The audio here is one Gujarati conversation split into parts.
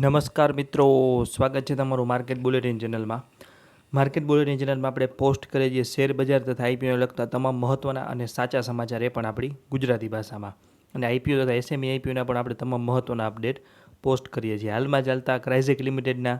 નમસ્કાર મિત્રો, સ્વાગત છે તમારું માર્કેટ બુલેટિન ચેનલમાં. માર્કેટ બુલેટિન ચેનલમાં આપણે પોસ્ટ કરીએ છીએ શેર બજાર તથા આઈપીઓને લગતા તમામ મહત્ત્વના અને સાચા સમાચાર એ પણ આપણી ગુજરાતી ભાષામાં. અને આઈપીઓ તથા એસએમઈ આઈપીઓના પણ આપણે તમામ મહત્ત્વના અપડેટ પોસ્ટ કરીએ છીએ. હાલમાં ચાલતા ક્રાઇઝેક લિમિટેડના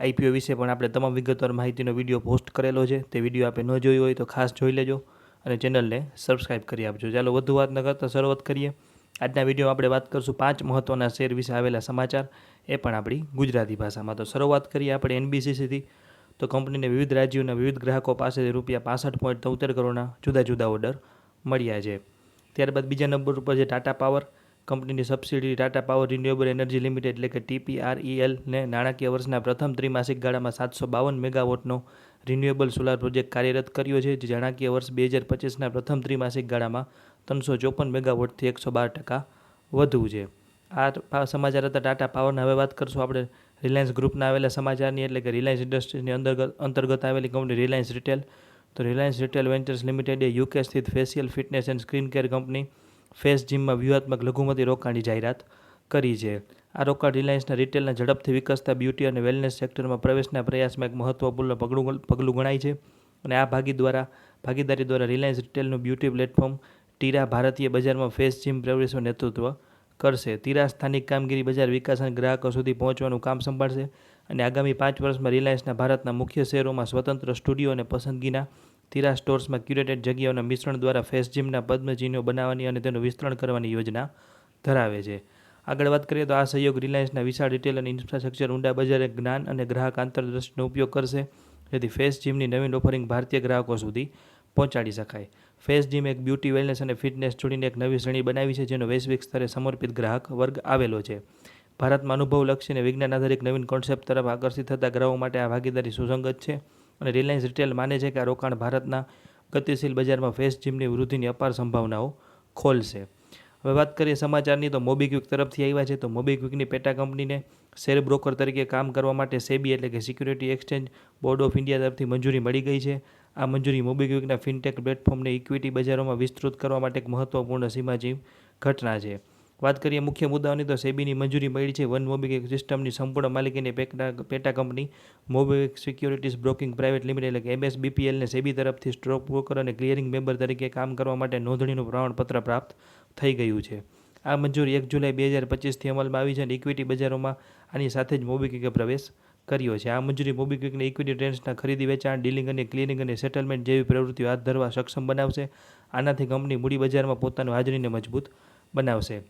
આઈપીઓ વિશે પણ આપણે તમામ વિગતવાર માહિતીનો વીડિયો પોસ્ટ કરેલો છે. તે વીડિયો આપણે ન જોયો હોય તો ખાસ જોઈ લેજો અને ચેનલને સબસ્ક્રાઇબ કરી આપજો. ચાલો વધુ વાત ન કરતાં શરૂઆત કરીએ. આજના વિડીયોમાં આપણે વાત કરીશું પાંચ મહત્ત્વના શેર વિશે આવેલા સમાચાર. એ પણ આપણી ગુજરાતી ભાષામાં. તો શરૂઆત કરીએ આપણે એનબીસીસીથી તો કંપનીને વિવિધ રાજ્યોના વિવિધ ગ્રાહકો પાસેથી રૂપિયા પાસઠ પોઈન્ટ તોતેર કરોડના જુદા જુદા ઓર્ડર મળ્યા છે. ત્યારબાદ બીજા નંબર ઉપર છે ટાટા પાવર કંપનીની subsidy Tata Power Renewable Energy Limited એટલે કે ટીપીઆરઈએલને નાણાકીય વર્ષના પ્રથમ ત્રિમાસિક ગાળામાં સાતસો બાવન મેગાવોટનો રિન્યુએબલ સોલાર પ્રોજેક્ટ કાર્યરત કર્યો છે, જે નાણાકીય વર્ષ બે હજાર પચીસના પ્રથમ ત્રિમાસિક ગાળામાં ત્રણસો ચોપન મેગાવોટથી એકસો બાર ટકા વધુ છે. આ સમાચાર હતા ટાટા પાવરના. હવે વાત કરશું આપણે રિલાયન્સ ગ્રુપના આવેલા સમાચારની, એટલે કે રિલાયન્સ ઇન્ડસ્ટ્રીઝની અંતર્ગત અંતર્ગત આવેલી કંપની રિલાયન્સ રિટેલ. તો રિલાયન્સ રિટેલ વેન્ચર્સ લિમિટેડે યુકે સ્થિત facial fitness and screen care company Face જીમમાં વ્યૂહાત્મક લઘુમતી રોકાણની જાહેરાત કરી છે. આ રોકાણ રિલાયન્સના રિટેલના ઝડપથી વિકસતા બ્યુટી અને વેલનેસ સેક્ટરમાં પ્રવેશના પ્રયાસમાં એક મહત્વપૂર્ણ પગલું પગલું ગણાય છે. અને આ ભાગી દ્વારા ભાગીદારી દ્વારા રિલાયન્સ રિટેલનું બ્યુટી પ્લેટફોર્મ ટીરા ભારતીય બજારમાં ફેસ જીમ પ્રવેશનું નેતૃત્વ કરશે. તીરા સ્થાનિક કામગીરી બજાર વિકાસ અને ગ્રાહકો સુધી પહોંચવાનું કામ સંભાળશે. અને આગામી પાંચ વર્ષમાં રિલાયન્સના ભારતના મુખ્ય શહેરોમાં સ્વતંત્ર સ્ટુડિયો અને પસંદગીના તીરા સ્ટોર્સમાં ક્યુરેટેડ જગ્યાઓના મિશ્રણ દ્વારા ફેસ જીમના પદ્મચિહ્નો બનાવવાની અને તેનું વિસ્તરણ કરવાની યોજના ધરાવે છે. આગળ વાત કરીએ તો આ સહયોગ રિલાયન્સના વિશાળ રિટેલ અને ઇન્ફ્રાસ્ટ્રક્ચર, ઊંડા બજારે જ્ઞાન અને ગ્રાહક આંતરદ્રષ્ટિનો ઉપયોગ કરશે. જેથી ફેસ જીમની નવીન ઓફરિંગ ભારતીય ગ્રાહકો સુધી પહોંચાડી શકાય. ફેસ જીમ એક બ્યુટી વેલનેસ અને ફિટનેસ જોડીને એક નવી શ્રેણી બનાવી છે, જેનો વૈશ્વિક સ્તરે સમર્પિત ગ્રાહક વર્ગ આવેલો છે. ભારતમાં અનુભવલક્ષી અને વિજ્ઞાન આધારિત નવીન કોન્સેપ્ટ તરફ આકર્ષિત થતા ગ્રાહકો માટે આ ભાગીદારી સુસંગત છે અને રિલાયન્સ રિટેલ માને છે કે આ રોકાણ ભારતના ગતિશીલ બજારમાં ફેસ જીમની વૃદ્ધિની અપાર સંભાવનાઓ ખોલશે. હવે વાત કરીએ સમાચારની, તો મોબીક્વિક તરફથી આવ્યા છે. તો મોબીક્વિકની પેટા કંપનીને શેર બ્રોકર તરીકે કામ કરવા માટે સેબી એટલે કે Security Exchange Board of India તરફથી મંજૂરી મળી ગઈ છે. આ મંજૂરી મોબીક્વિકના ફિનટેક પ્લેટફોર્મને ઇક્વિટી બજારોમાં વિસ્તૃત કરવા માટે એક મહત્વપૂર્ણ સીમાચી ઘટના છે. વાત કરીએ મુખ્ય મુદ્દાઓની, તો સેબીની મંજૂરી મળી છે. વન મોબીક્વિક સિસ્ટમની સંપૂર્ણ માલિકીની પેટા પેટા company MobiKwik securities broking private limited એટલે કે એમએસબીપીએલને સેબી તરફથી સ્ટોક બ્રોકર અને ક્લિયરિંગ મેમ્બર તરીકે કામ કરવા માટે નોંધણીનું પ્રમાણપત્ર પ્રાપ્ત થઈ ગયું છે. આ મંજૂરી એક જુલાઈ બે હજાર પચીસથી અમલમાં આવી છે અને ઇક્વિટી બજારોમાં આની સાથે જ મોબીક્વિકે પ્રવેશ કર્યો છે. આ મંજૂરી મોબીક્વિકને ઇક્વિટી ટ્રેન્ડ્સના ખરીદી વેચાણ ડીલિંગ અને ક્લિનિંગ અને સેટલમેન્ટ જેવી પ્રવૃત્તિઓ હાથ ધરવા સક્ષમ બનાવશે. આનાથી કંપની મૂડી બજારમાં પોતાની હાજરીને મજબૂત બનાવશે.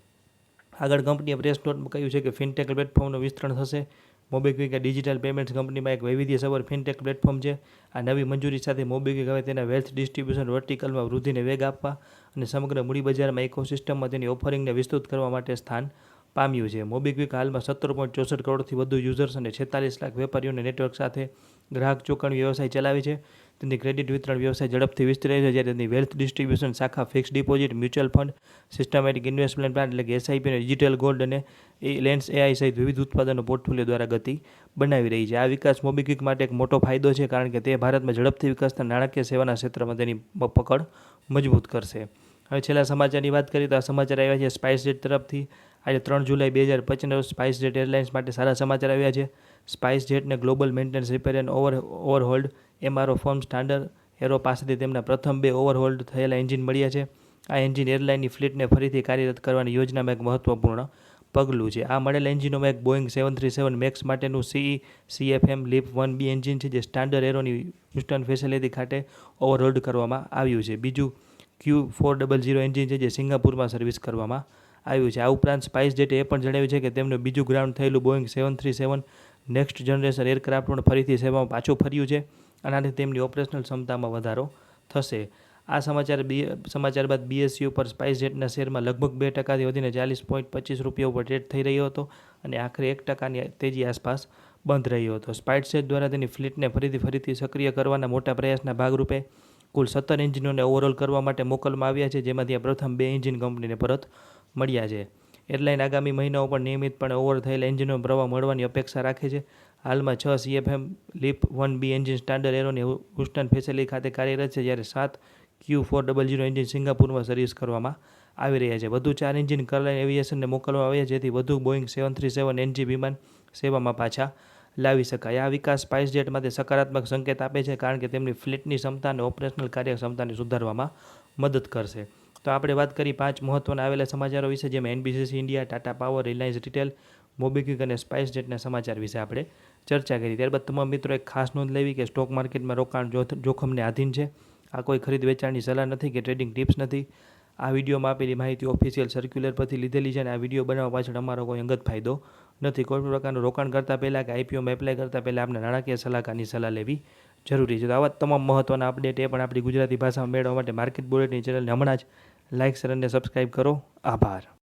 આગળ કંપનીએ પ્રેસ નોટમાં કહ્યું છે કે ફિનટેક પ્લેટફોર્મનું વિસ્તરણ થશે. મોબીક્વિક એ ડિજિટલ પેમેન્ટ્સ કંપનીમાં એક વૈવિધ્યસભર ફિનટેક પ્લેટફોર્મ છે. આ નવી મંજૂરી સાથે મોબીક્વિક હવે તેના વેલ્થ ડિસ્ટ્રીબ્યુશન વર્ટિકલમાં વૃદ્ધિને વેગ આપવા અને સમગ્ર મૂડી બજારમાં ઇકોસિસ્ટમમાં તેની ઓફરિંગને વિસ્તૃત કરવા માટે સ્થાન પામ્યું છે. મોબીક્વિક હાલમાં સત્તર પોઈન્ટ ચોસઠ કરોડથી વધુ યુઝર્સ અને છેતાલીસ લાખ વેપારીઓને નેટવર્ક સાથે ગ્રાહક ચોકણ વ્યવસાય ચલાવે છે. તેની ક્રેડિટ વિતરણ વ્યવસાય ઝડપથી વિસ્તરે છે. જ્યારે તેની વેલ્થ ડિસ્ટ્રીબ્યુશન શાખા fix deposit mutual fund systematic investment plan એટલે કે એસઆઈપી અને ડિજિટલ ગોલ્ડ અને એ લેન્સ એઆઈ સહિત વિવિધ ઉત્પાદનો પોર્ટફોલિયો દ્વારા ગતિ બનાવી રહી છે. આ વિકાસ મોબીક્વિક માટે એક મોટો ફાયદો છે, કારણ કે તે ભારતમાં ઝડપથી વિકાસના નાણાકીય સેવાના ક્ષેત્રમાં તેની પકડ મજબૂત કરશે. હવે છેલ્લા સમાચારની વાત કરીએ તો આ સમાચાર આવ્યા છે સ્પાઇસ જેટ તરફથી. આજે ત્રણ જુલાઈ બે હજાર પચીસના સ્પાઇસ જેટ એરલાઇન્સ માટે સારા સમાચાર આવ્યા છે. Spice જેટને global maintenance repair and over overhauled MRO form Standard Aero પાસેથી તેમના પ્રથમ બે ઓવરહોલ્ડ થયેલા એન્જિન મળ્યા છે. આ એન્જિન એરલાઇનની ફ્લીટને ફરીથી કાર્યરત કરવાની યોજનામાં એક મહત્વપૂર્ણ પગલું છે. આ મળેલ એન્જિનોમાં એક Boeing seven three seven MAX માટેનું CE CFM LEAP one B engine છે, જે સ્ટાન્ડર્ડ એરોની હ્યુસ્ટન ફેસિલિટી ખાતે ઓવરહોલ્ડ કરવામાં આવ્યું છે. બીજું Q four double zero engine છે, જે સિંગાપુરમાં સર્વિસ કરવામાં આવ્યું છે. આ ઉપરાંત સ્પાઇસ જેટે એ પણ જણાવ્યું છે કે તેમનું બીજું ગ્રાઉન્ડ થયેલું Boeing seven three seven next generation aircraft પણ ફરીથી સેવામાં પાછું ફર્યું છે. આનાથી તેમની ઓપરેશનલ ક્ષમતામાં વધારો થશે. આ સમાચાર બી, સમાચાર બાદ બીએસયુ પર સ્પાઇસજેટના શેરમાં લગભગ બે ટકાથી વધીને ચાલીસ પોઈન્ટ પચીસ રૂપિયા ઉપર ટ્રેડ થઈ રહ્યો હતો અને આખરે એક ટકાની તેજી આસપાસ બંધ રહ્યો હતો. સ્પાઇસ જેટ દ્વારા તેની ફ્લીટને ફરીથી ફરીથી સક્રિય કરવાના મોટા પ્રયાસના ભાગરૂપે કુલ સત્તર એન્જિનોને ઓવરઓલ કરવા માટે મોકલવામાં આવ્યા છે, જેમાંથી આ પ્રથમ બે એન્જિન કંપનીને પરત મળ્યા છે. એરલાઇન આગામી મહિનાઓ પણ નિયમિતપણે ઓવર થયેલા એન્જિનનો પ્રવાહ મળવાની અપેક્ષા રાખે છે. હાલમાં છ CFM LEAP one B engine Standard એરોની Houston facility ખાતે કાર્યરત છે, જ્યારે સાત Q four double zero engine સિંગાપુરમાં service કરવામાં આવી રહ્યા છે. વધુ ચાર એન્જિન કરલાઇન એવિએશનને મોકલવામાં આવ્યા જેથી વધુ Boeing seven three seven NG વિમાન સેવામાં પાછા લાવી શકાય. આ વિકાસ સ્પાઇસ માટે સકારાત્મક સંકેત આપે છે, કારણ કે તેમની ફ્લીટની ક્ષમતા અને ઓપરેશનલ કાર્યક્ષમતાને સુધારવામાં મદદ કરશે. તો આપણે વાત કરી પાંચ મહત્ત્વના આવેલા સમાચારો વિશે, જેમાં NBCC India Tata Power Reliance Retail MobiKwik અને સ્પાઇસ જેટના સમાચાર વિશે આપણે ચર્ચા કરી. ત્યારબાદ તમામ મિત્રો એક ખાસ નોંધ લેવી કે સ્ટોક માર્કેટમાં રોકાણ જોખમને આધીન છે. આ કોઈ ખરીદ વેચાણની સલાહ નથી કે ટ્રેડિંગ ટિપ્સ નથી. આ વિડીયોમાં આપેલી માહિતી ઓફિશિયલ સર્ક્યુલર પરથી લીધેલી છે અને આ વીડિયો બનાવવા પાછળ અમારો કોઈ અંગત ફાયદો નથી. કોઈ પણ પ્રકારનું રોકાણ કરતાં પહેલાં કે આઈપીઓમાં એપ્લાય કરતાં પહેલાં આપણે નાણાકીય સલાહકારની સલાહ લેવી જરૂરી છે. તો આવા તમામ મહત્ત્વના અપડેટ એ પણ આપણી ગુજરાતી ભાષામાં મેળવવા માટે માર્કેટ બુલેટની ચેનલને હમણાં જ લાઇક શેર અને સબસ્ક્રાઈબ કરો. આભાર.